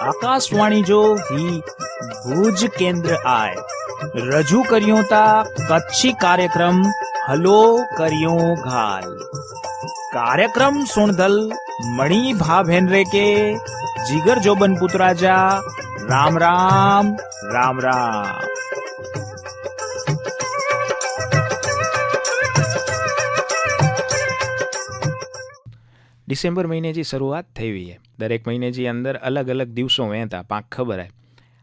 આકાશવાણી જો હી ભુજ કેન્દ્ર આય. રજૂ કર્યો તા કચ્છી કાર્યક્રમ હલો કર્યો ઘાલ. કાર્યક્રમ સુણધલ મણી ભાભેન રે કે જીગર જોબન પુત્રાજા, રામ રામ રામ રામ. ડિસેમ્બર મહિને જે શરૂઆત થઈ છે, દરેક મહિને જે અંદર અલગ અલગ દિવસો વહેતા પાંખ ખબર આવે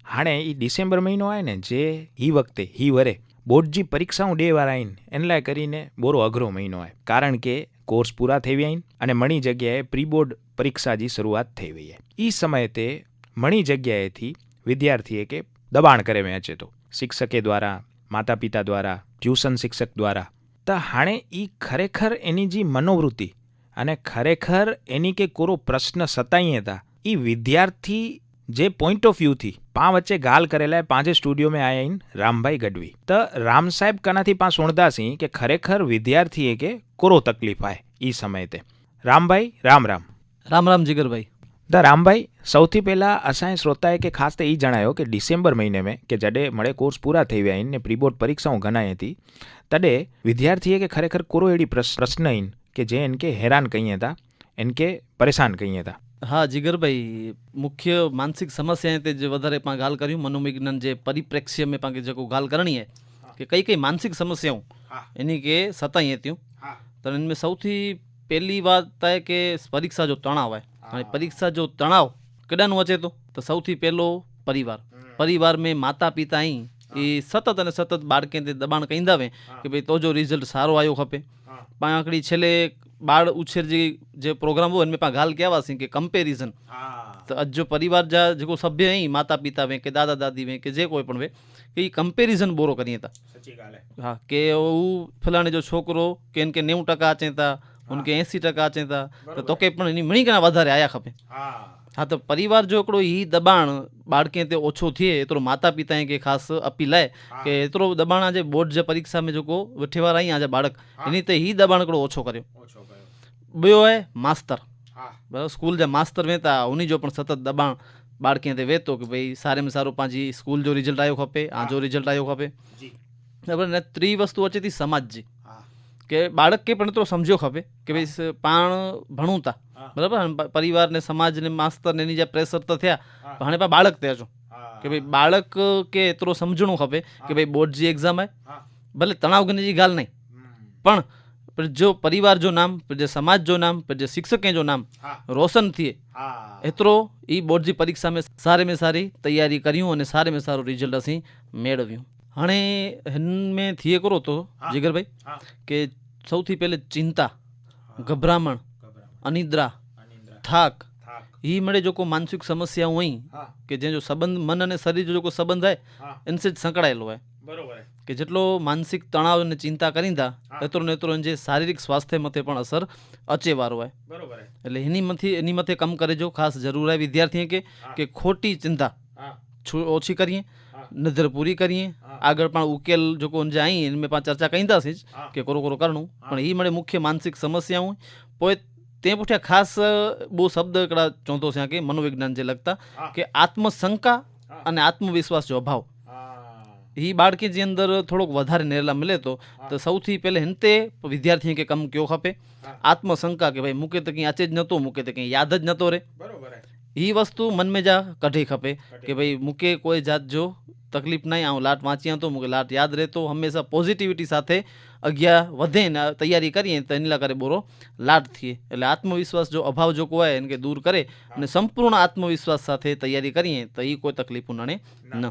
હાણે એ ડિસેમ્બર મહિનો આવે ને જે હી વખતે હી વરે, બોર્ડજી પરીક્ષાઓ ડે વાર આવીને એને કરીને બોરો અઘરો મહિનો આવે. કારણ કે કોર્સ પૂરા થઈ વ્યા અને મણી જગ્યાએ પ્રી બોર્ડ પરીક્ષાજી શરૂઆત થઈ ગઈ એ સમયે તે મણી જગ્યાએથી વિદ્યાર્થીએ કે દબાણ કરે વેચે તો. શિક્ષકે દ્વારા માતા પિતા દ્વારા, ટ્યુશન શિક્ષક દ્વારા. તો હાણે એ ખરેખર એની જે મનોવૃત્તિ અને ખરેખર એની કે કોરો પ્રશ્ન સતાઈ હતા એ વિદ્યાર્થી જે પોઈન્ટ ઓફ વ્યૂથી પા વચ્ચે ગાલ કરેલા પાંચે સ્ટુડિયો મેં આયા ઇન રામભાઈ ગઢવી. તો રામ સાહેબ કનાથી પા સુણદાસી કે ખરેખર વિદ્યાર્થીએ કે કોરો તકલીફ આય એ સમયે તે. રામભાઈ રામ રામ. રામ રામ જીગરભાઈ. દ રામભાઈ સૌથી પહેલાં અસાંજે શ્રોતાએ કે ખાસ તો એ જણાયો કે ડિસેમ્બર મહિને મેં કે જડે મળે કોર્સ પૂરા થઈ વ્યા ને પ્રીબોર્ડ પરીક્ષાઓ ગણાઈ હતી. તડે વિદ્યાર્થીએ કે ખરેખર કોરો એડી પ્રશ- પ્રશ્ન ઈન કે જે એને કે હેરાન કહીએ હતા એને કે પરેશાન કહીએ હતા હા જીગરભાઈ મુખ્य માનસિક સમસ્યા તે જે વધારે પાં ગાલ કર્યું મનોવિજ્ઞાન જે પરિપ્રેક્ષ્ય મેં પાંગે જેको ગાલ કરણી હે કે કઈ કઈ માનસિક સમસ્યાઓ એની કે સતાઈ હતી તો એમાં સૌથી પહેલી વાત થાય કે પરીક્ષા જો તણાવ હોય અને પરીક્ષા જો તણાવ કદાનું વચ્ચે તો તો સૌથી પહેલો પરિવાર. પરિવાર મેં માતા પિતા અહીં એ સતત અને સતત બાળકે તે દબાણ કહી દાવે કે ભાઈ તો જો રિઝલ્ટ સારો આવ્યો ખપે. પાંકડી છેલ્લે બાળ ઉછેર જે જે प्रोग्राम हो इनमें पा गाल क्या वासी के कंपैरिजन तो अज जो परिवार जा जेको सभ्य है माता पिता वे के दादा दादी वे के जे कोई पण वे के ई कंपैरिजन बोरो करिए था सच्ची गाल है हां के वो फलाने जो छोकरो के इनके 90% अचे था उनके 80% अचे था तो के पण इनी मणी कना વધારે આયા ખપે હા હા તો પરિવાર જો એકડો એ દબાણ બાળકે તે ઓછો થયે એતરો માતા પિતાએ કે ખાસ અપીલ આય કે એતરો દબાણ આજે બોર્ડ જે પરીક્ષા મેં જોકો વઠેવાર આવી આજે બાળક એની તે એ દબાણ એકડો ઓછો કર્યો. ॿियो आहे માસ્તર. બરાબર સ્કૂલ જે માસ્તર વેતા उन जो પણ સતત દબાણ બાળકે તે વેતો કે ભાई સારે में સારો પાંજી સ્કૂલ જો રિઝલ્ટ આવ્યો ખપે આ જો રિઝલ્ટ આવ્યો ખપે. બરાબર ને ત્રી વસ્તુ અચે સમાજ જી. કે બાળક કે પણ તો સમજ્યો ખપે કે ભાઈ પાણ ભણુતા. બરાબર? પરિવારને સમાજને માસ્તરને એની જે પ્રેશર તો થયા ભણે પા બાળક ત્યાં છો. કે ભાઈ બાળક કે એટલું સમજણું ખપે કે ભાઈ બોર્ડજી એક્ઝામ આવે ભલે તણાવ ગણીજી ગાલ નહીં પણ જો પરિવાર જો નામ જે સમાજ જો નામ જે શિક્ષકે જો નામ રોશન થયે એટલો એ બોર્ડજી પરીક્ષામાં સારે મેં સારી તૈયારી કર્યું અને સારે મેં સારું રિઝલ્ટ ਅਸੀਂ મેળવ્યું. હાણે મેં થીએ કરો તો જીગરભાઈ કે સૌથી પહેલે ચિંતા ગભરામણ અનિદ્રા થાક. એ મળે જો કોઈ માનસિક સમસ્યા હોય કે જે જો સંબંધ મન અને શરીર જો કોઈ સંબંધ હોય એનસે જ સંકળાયેલો હોય. બરોબર. કે જેટલો માનસિક તણાવ અને ચિંતા કરીતા એટલો ને એટલો જે શારીરિક સ્વાસ્થ્ય મથે પણ અસર અચેવારો હોય. બરોબર. એટલે એની મથી એની મથે કામ કરે જો ખાસ જરૂર હોય વિદ્યાર્થીએ કે કે ખોટી ચિંતા ઓછી કરીએ. નજર પૂરી કરીએ. આગળ પણ ઉકેલ જો કોણ જાય એને મેં ચર્ચા કહીંદાસી જ કે કોરો કોરો કરણું. પણ એ મને મુખ્ય માનસિક સમસ્યાઓ પોઈ તે પૂઠ્યા ખાસ બહુ શબ્દ કડા ચોંતો છે કે મનોવિજ્ઞાન જે લગતા કે આત્મશંકા અને આત્મવિશ્વાસ જો અભાવ. એ બાળકી જે અંદર થોડોક વધારે નેરલા મળે તો તો સૌથી પહેલે હિંતે વિદ્યાર્થી કે કમ કયો ખપે? આત્મશંકા કે ભાઈ મૂકે તો કંઈ આચે જ નહોતો મૂકે તો કંઈ યાદ જ નહોતો રે. એ વસ્તુ મન में જા કઢી ખપે કે ભાઈ મૂકે કોઈ જાત જો તકલીફ નહીં આવું લાટ વાંચ્યા તો મૂકે લાટ યાદ રહેતો. હંમેશા પોઝિટિવિટી સાથે અગિયા વધે ને તૈયારી કરીએ તો એની કરે બોરો લાટ થઈએ એટલે આત્મવિશ્વાસ જો અભાવ જો કોઈ એને કે દૂર કરે અને સંપૂર્ણ આત્મવિશ્વાસ સાથે તૈયારી કરીએ તો એ કોઈ તકલીફ નડે ન.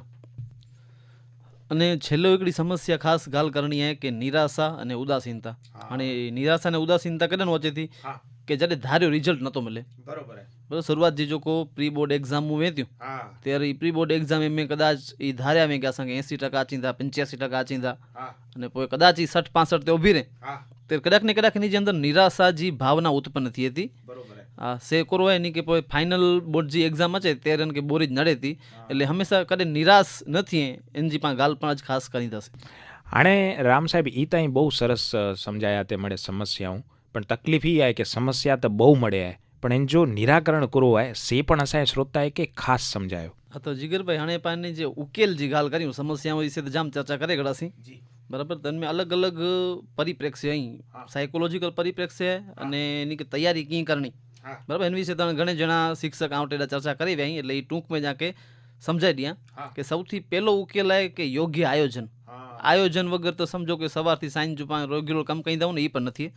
અને છેલ્લો એકડી સમસ્યા ખાસ ગાલ કરણી હે કે નિરાશા અને ઉદાસીનતા. અને નિરાશા અને ઉદાસીનતા કદાચ વચ્ચેથી કે જ્યારે ધાર્યું રિઝલ્ટ નહોતો મળે. બરોબર બરોબર શરૂઆત જે જોકો પ્રી બોર્ડ એક્ઝામ હું વેચ્યું ત્યારે એ પ્રી બોર્ડ એક્ઝામ મેં કદાચ એ ધાર્યા મેં ગયા સંગે એસી ટકા ચીંધા પંચ્યાસી ટકા ચીંધા અને પછી કદાચ એ સઠ પાસઠ તે ઊભી રહે. ત્યારે કદાચ ને કદાચ એની જે અંદર નિરાશા જે ભાવના ઉત્પન્ન થઈ હતી. સે કરો એની કે પછી ફાઇનલ બોર્ડ જે એક્ઝામ છે ત્યારે કે બોરી જ નડે હતી. એટલે હંમેશા કદે નિરાશ નથી એનજી પણ ગાલ પણ જ ખાસ કરી દશે આણે રામ સાહેબ એ ત્યાં બહુ સરસ સમજાયા તે મળે સમસ્યાઓ. પણ તકલીફ એ આવે કે સમસ્યા તો બહુ મળે આવે પણ એને જો નિરાકરણ કરવું હોય સે પણ અસાય શ્રોતાએ કે ખાસ સમજાયો. હા તો જીગરભાઈ હણેપાની જે ઉકેલ જે ગાલ કર્યું સમસ્યાઓ વિશે તો જામ ચર્ચા કરે ગળાસી જી. બરાબર? તમે અલગ અલગ પરિપ્રેક્ષ્ય અહીં. સાયકોલોજીકલ પરિપ્રેક્ષ્ય અને એની તૈયારી ક્યાં કરણી. બરાબર? એની વિશે તમે ઘણા જણા શિક્ષક આવટેલા ચર્ચા કરી રહ્યા એટલે એ ટૂંકમાં જાકે સમજાઈ દયા કે સૌથી પહેલો ઉકેલ કે યોગ્ય આયોજન. આયોજન વગર તો સમજો કે સવારથી સાંજ જુપા રેગ્યુલર કામ કહી દઉં ને એ પણ નથી.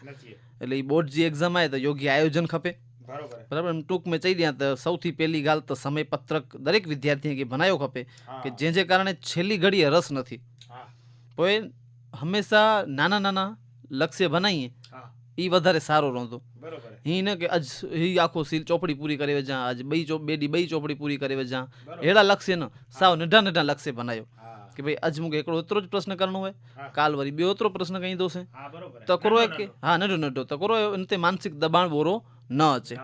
એટલે એ બોર્ડ જે એક્ઝામ આવે તો યોગ્ય આયોજન ખપે. બરાબર. એમ ટૂંકમાં ચઈ દયા તો સૌથી પહેલી ગાલ તો સમયપત્રક દરેક વિદ્યાર્થીએ કે બનાવ્યો ખપે કે જે જે કારણે છેલ્લી ઘડીએ રસ નથી. કોઈ હંમેશા નાના નાના લક્ષ્ય બનાવીએ એ વધારે સારો રહેતો હી ને કે આજ હી આખો સીલ ચોપડી પૂરી કરે વેજા આજ બે બેડી બે ચોપડી પૂરી કરે વેજા એડા લક્ષ્ય ન સાવ નઢા નઢા લક્ષ્ય બનાવ્યો કે ભાઈ આજ મૂકે એકડો ઓતરો જ પ્રશ્ન કરવાનો હોય. કાલ વરી બે ઓતરો પ્રશ્ન કહી દો છે તો એ કે હા નઢો નડો. તકરો કરો માનસિક દબાણ બોરો ન અચે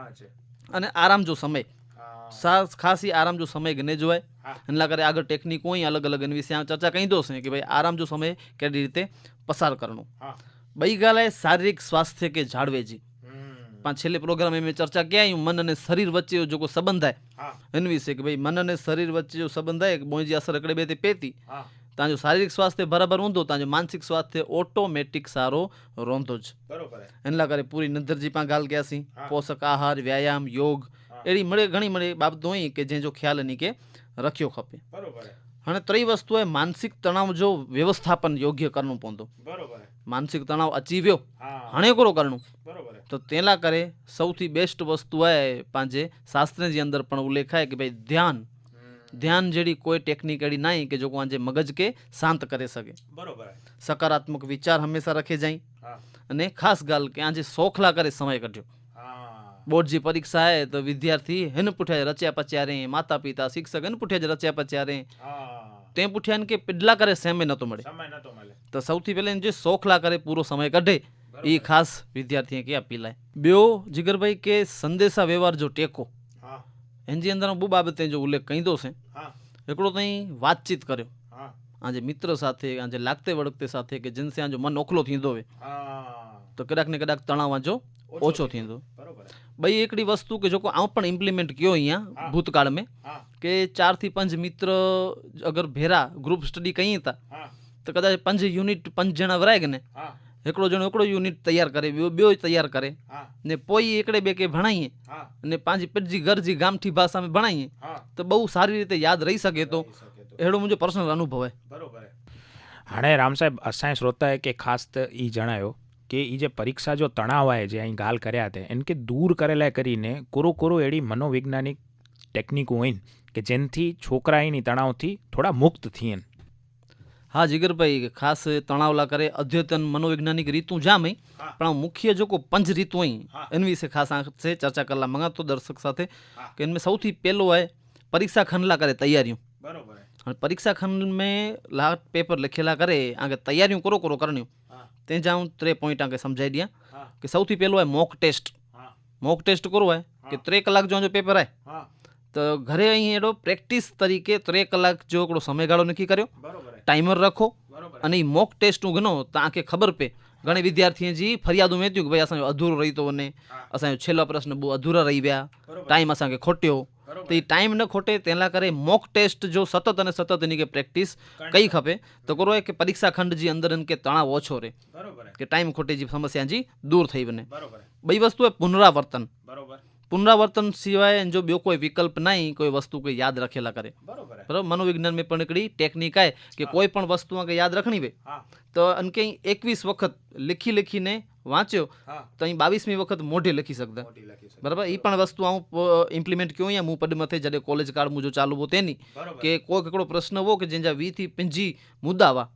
અને આરામ જો સમય. ખાસ આરામ જો સમય ગને જોવાય એના કરે આગળ ટેકનિક હોય અલગ અલગ એની વિશે ચર્ચા કહી દોશે કે ભાઈ આરામ જો સમય કેવી રીતે પસાર કરણો બઈ ગાલે શારીરિક સ્વાસ્થ્ય કે જાળવેજી. પાંચ છેલ્લે પ્રોગ્રામ મેં ચર્ચા ક્યાં આવ્યું મન અને શરીર વચ્ચે જો કોઈ સંબંધ થાય. એના વિશે કે ભાઈ મન અને શરીર વચ્ચે જો સંબંધ થાય બોંજી અસર અકડે બે તે પેતી. ત્યાં જો શારીરિક સ્વાસ્થ્ય બરાબર રોંધો ત્યાં જો માનસિક સ્વાસ્થ્ય ઓટોમેટિક સારો રોંધો જ. એના કરે પૂરી નંદરજી પણ ગાલ ગયા कयासीं પોષક આહાર વ્યાયામ યોગ એવી મળે ઘણી મળે બાબતો હોય કે જે જો ખ્યાલ खे કે રખ્યો ખપે. અને ત્રય વસ્તુ એ માનસિક તણાવ જો વ્યવસ્થાપન યોગ્ય કરવું બરોબર. માનસિક તણાવ અચીવ્યો હણે કરો કરવું તો તેના કરે સૌથી બેસ્ટ વસ્તુ એ પાંજે શાસ્ત્રની અંદર પણ ઉલ્લેખાય કે ભાઈ ધ્યાન. ધ્યાન જેવી કોઈ ટેકનિક એડી નહીં કે જો આજે મગજ કે શાંત કરી શકે. સકારાત્મક વિચાર હંમેશા રખે જાય. અને ખાસ ગાલ કે આજે સોખલા કરે સમય કાઢ્યો. બોર્ડ જી પરીક્ષા હે તો વિદ્યાર્થી હેન પૂઠ્યા રચ્યા પચ્યા રે માતા પિતા શિક્ષક હેન પૂઠ્યા જ રચ્યા પચ્યા રે તે પૂઠ્યા કે પેડલા કરે સમય નતો મળે. તો સૌથી પહેલા જે સોખલા કરે પૂરો સમય કાઢે એ ખાસ વિદ્યાર્થીએ કે આપી લાય બ્યો જીગરભાઈ કે સંદેશા વ્યવહાર જો ટેકો. એની અંદર બહુ બાબતે જો ઉલ્લેખ કહી દો છે એકડો તઈ વાતચીત કર્યો. આજે મિત્ર સાથે આજે લાગતે વળગતે સાથે કે જેનસે આજો મન ઓખલો થીંદો હોય તો કદાચ ને કદાચ તણાવ આજો ઓછો થીંદો ભાई એકડી વસ્તુ કે જોકો આમ પણ ઇમ્પ્લિમેન્ટ કયો અહીંયા ભૂતકાળ મેં કે ચારથી પાંચ મિત્ર અગર ભેરા ગ્રુપ સ્ટડી કઈ હતા તો કદાચ પાંચ યુનિટ પાંચ જણા વરાય ને એકડો જણો એકડો યુનિટ તૈયાર કરે બે બે તૈયાર કરે. ને પોઈ એકડે બે કે ભણાઈએ અને પાંચ પેટજી ઘરજી ગામઠી ભાષામાં ભણાઈએ તો બહુ સારી રીતે યાદ રહી શકે તો. એડો મુજો પર્સનલ અનુભવ હે બરોબર હાણે રામ સાહેબ અસાય શ્રોતાએ કે ખાસ એ જણાયો કે એ જે પરીક્ષા જો તણાવ આવે જે અહીં ગાલ કર્યા તે એને કે દૂર કરેલા કરીને કોરો કોરો એડી મનોવૈજ્ઞાનિક ટેકનિક હોઈને કે જેનથી છોકરા એની તણાવથી થોડા મુક્ત થઈને હા જીગરભાઈ ખાસ તણાવલા કરે અદ્યતન મનોવૈજ્ઞાનિક રીતું જામે પણ મુખ્ય જો કોઈ પંચ રીત હોય એની વિશે ખાસ છે ચર્ચા કરવા માંગતો દર્શક સાથે કે એમાં સૌથી પહેલો હોય પરીક્ષા ખંડલા કરે તૈયારીઓ. બરોબર. અને પરીક્ષા ખંડ મેં લાટ પેપર લખેલા કરે આગે તૈયારીઓ કરો કરો કરણી તે જ્યાં હું ત્રે પોઈન્ટ આંકે સમજાવી દયા કે સૌથી પહેલું હોય મોક ટેસ્ટ મોક ટેસ્ટ કરવો હોય કે ત્રે કલાક જો પેપર આય. તો ઘરે અહીં એડો પ્રેક્ટિસ તરીકે ત્રે કલાક જો એકડો સમયગાળો નક્કી કર્યો. ટાઈમર રાખો. અને એ મોક ટેસ્ટનું ગણો તો આંખે ખબર પે. ઘણી વિદ્યાર્થીએ જી ફરિયાદ ઉમેર્યું કે ભાઈ અસાંજો અધૂરો રહી તો ને અસાંજો છેલ્લો પ્રશ્ન બહુ અધૂરા રહી ગયા ટાઈમ અસાંકે ખોટ્યો. તો એ ટાઈમ ન ખોટે તેના કરે મોક ટેસ્ટ જો સતત અને સતત એની કે પ્રેક્ટિસ કઈ ખપે તો કરો કે પરીક્ષા ખંડ જી અંદર કે તણાવ ઓછો રહે. કે ટાઈમ ખોટે જી સમસ્યા જી દૂર થઈ બને. બઈ વસ્તુ એ પુનરાવર્તન. પુનરાવર્તન સિવાય જો બીજો કોઈ વિકલ્પ નહીં કોઈ વસ્તુ કોઈ યાદ રખેલા કરે. બરાબર મનોવિજ્ઞાન મેં પણ એકડી ટેકનિક આય કે કોઈ પણ વસ્તુ આગે યાદ રખણી હોય તો અન કંઈ એકવીસ વખત લખી લીખીને વાંચ્યો તો અહીં બાવીસમી વખત મોઢે લખી શકતા. બરાબર? એ પણ વસ્તુ હું ઇમ્પ્લિમેન્ટ કયો અહીંયા? હું પદમથે જ્યારે કોલેજ કાળ મું જો ચાલુ હો તેની. કે કોઈ કકડો પ્રશ્ન હો કે જેના વી થી પંજી મુદ્દા વા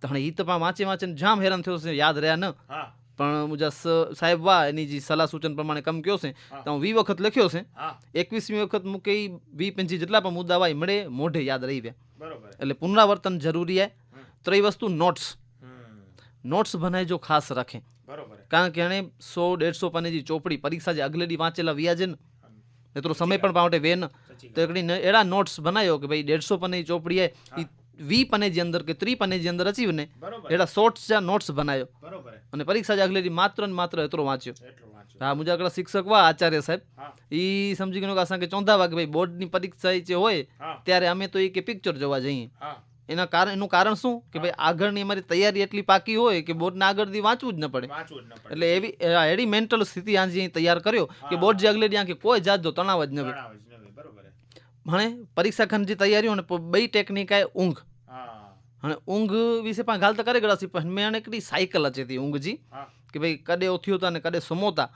તો હણે ઈ તો વાંચે વાંચે જામ હેરાન થયો છે યાદ રહ્યા ન. પણ મુજા સાહેબ વા એની જે સલાહ સૂચન પ્રમાણે કમ કયો છે તો હું વી વખત લખ્યો છે. એકવીસમી વખત મૂકે વી પંજી જેટલા પણ મુદ્દા ઈ મળે મોઢે યાદ રહી ગયા એટલે પુનરાવર્તન જરૂરી છે ત્રય વસ્તુ નોટ્સ નોટ્સ બનાય જો ખાસ રાખે. કારણ કે એણે સો દેડસો પાનેજી ચોપડી પરીક્ષા જે અગલેડી વાંચેલા વ્યાજે ને મિત્રો સમય પણ પાવટે વેન. તો એકડી એડા નોટ્સ બનાવ્યો કે ભાઈ દેડસો પનેજી ચોપડી એ વી પનેજી અંદર કે ત્રી પનેજી અંદર અચીવને એડા શોર્ટ્સ જ્યાં નોટ્સ બનાવ્યો અને પરીક્ષા જે અગલેડી માત્ર ને માત્ર એટલો વાંચ્યો. હા મુજા કડા શિક્ષક વા આચાર્ય સાહેબ. ઈ સમજી ગયો કે અસાંકે ચોંધા વાગે ભાઈ બોર્ડની પરીક્ષા જે હોય ત્યારે અમે તો એ કે પિક્ચર જોવા જઈએ. એના કારણ એનું કારણ શું? કે ભાઈ આગળની અમારી તૈયારી એટલી પાકી હોય કે બોર્ડના આગળથી વાંચવું જ ન પડે. વાંચવું જ ન પડે. એટલે એવી એડી મેન્ટલ સ્થિતિ આજે તૈયાર કર્યો કે બોર્ડ જે અગલે ત્યાં કે કોઈ જાતનો તણાવ જ ન. ભણે પરીક્ષા ખંડની તૈયારીઓ ને બે ટેકનિક આય ઊંઘ. અને ઊંઘ વિશે પણ ગાલ તો કરે ગળાસી પણ મેં એકડી સાયકલ હતી ઊંઘજી. હા. કે ભાई કદे ओथियो था ने कदे समो था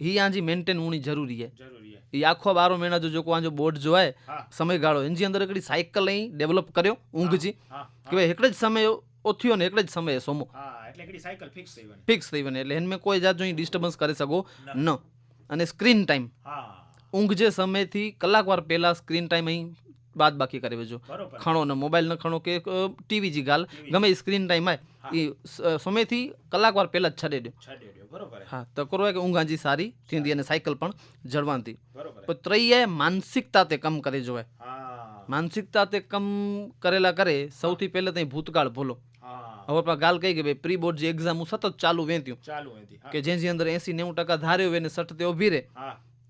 ही यहाँ जी मेंटेन होनी जरूरी है ये आखो बारो महीना जो जो को जो बोर्ड जो है समय गाड़ो इन जी अंदर हिकिड़ी साइकिल ही डेवलप करियो ઊંઘ जी કે ભાઈ हिकिड़े ज समय ઓથિયો ને એટલે જ સમયે સોમો. એટલે એકડી સાયકલ ફિક્સ થઈ વને ફિક્સ થઈ વને એટલે એનમાં કોઈ જાતનું ડિસ્ટર્બન્સ કરી શકો ન. અને સ્ક્રીન ટાઈમ ઊંઘ જે સમયથી કલાકવાર પહેલા સ્ક્રીન ટાઈમ અહીં બાદ બાકી કરી વેજો ખણો ને મોબાઈલ ન ખણો કે ટીવી જી ગાલ. ગમે સ્ક્રીન ટાઈમ આવે એ સમયથી કલાક વાર પહેલા જ છડે દો. બરોબર. હા તો કરો કે ઊંઘા જી સારી થીંદી અને સાયકલ પણ જળવાંતી બરોબર. હે. પણ ત્રૈયા માનસિકતા તે કમ કરે જોવે. માનસિકતા તે કમ કરેલા કરે સૌથી પહેલાં ત્યાં ભૂતકાળ ભૂલો. હવે આપણે ગાલ કહી કે ભાઈ પ્રી બોર્ડ જે એક્ઝામ હું સતત ચાલુ વેંત્યું હતી કે જેની અંદર એસી નેવું ટકા ધાર્યો હોય ને સઠ તે ઊભી રહે.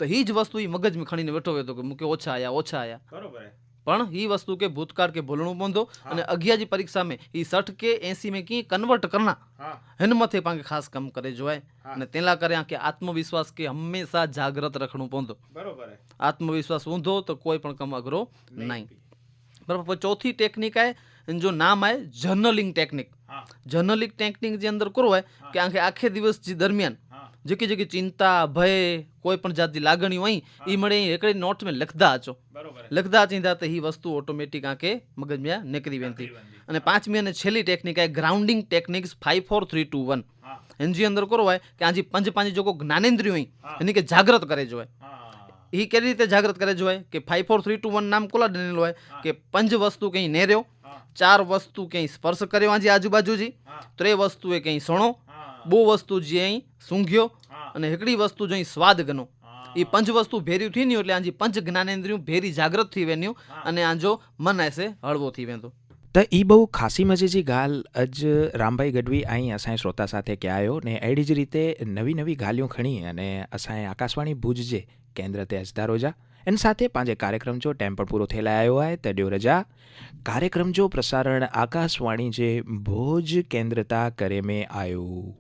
તો એ જ વસ્તુ એ મગજમાં ખણીને બેઠો હોય તો કે મુકે ઓછા આયા ઓછા આયા. બરોબર. પણ એ વસ્તુ કે ભૂતકાળ કે ભૂલણું બંધો અને અગિયારજી પરીક્ષા में એ સઠ के एसी में की कन्वर्ट करना હા हिन मथे पाण खास कम करे जो है हाँ। ने तेला करे के आत्मविश्वास के हमेशा जागृत रखणो पवंदो બરોબર હે. आत्मविश्वास ऊंधो तो कोई पण कम अघरो નહીં नहीं બી. बराबर पर चौथी टेक्निक है जो नाम है जर्नलिंग टेक्निक હા जर्नलिंग टेक्निक जे अंदर करो है કે આખે આખે દિવસ જે દરમિયાન હા જેકી જેકી ચિંતા ભય કોઈ પણ જાતની લાગણી હોય એ મળે એકડી નોટ में લખતા અચો. લખતા ચિંતા તો એ વસ્તુ ઓટોમેટિક આંકે મગજમાં નીકળી વેનતી. અને પાંચમી અને છેલ્લી ટેકનિક આ grounding techniques five four three two one NG અંદર કરો હોય કે આજી પંચ પાંચ જો કોઈ જ્ઞાનેન્દ્રિય હોય એની કે જાગ્રત કરે જો હોય. એ કેવી રીતે જાગ્રત કરે જોવાય કે five four three two one નામ કોલા ડનેલું હોય? કે પંચ વસ્તુ કંઈ નેર્યો ચાર વસ્તુ ક્યાંય સ્પર્શ કર્યો આજી આજુબાજુજી ત્રે વસ્તુએ ક્યાંય સણો બહુ વસ્તુ જે અહીં સૂંઘ્યો અને હિકડી વસ્તુ જો અહીં સ્વાદ ગનો એ પંચ વસ્તુ ભેર્યું થઈ એટલે આજી પંચ જ્ઞાનેન્દ્રિયું ભેરી જાગૃત થઈ વેન્યું અને આજો મન એસે હળવો થઈ વેંતો તો એ બહુ ખાસી મજેજી ગાલ અજ રામભાઈ ગઢવી અહીં અસાંય શ્રોતા સાથે કહેવાયો ને એડી જ રીતે નવી નવી ગાલિયું ખણી અને અસાંય આકાશવાણી ભુજ જે કેન્દ્ર તે અજદા રોજા. એન સાથે પાંજે કાર્યક્રમ જો ટેમ પણ પૂરો થયેલા આવ્યો હોય તડ્યો રજા. કાર્યક્રમ જો પ્રસારણ આકાશવાણી જે ભોજ કેન્દ્રતા કરે મેં આવ્યું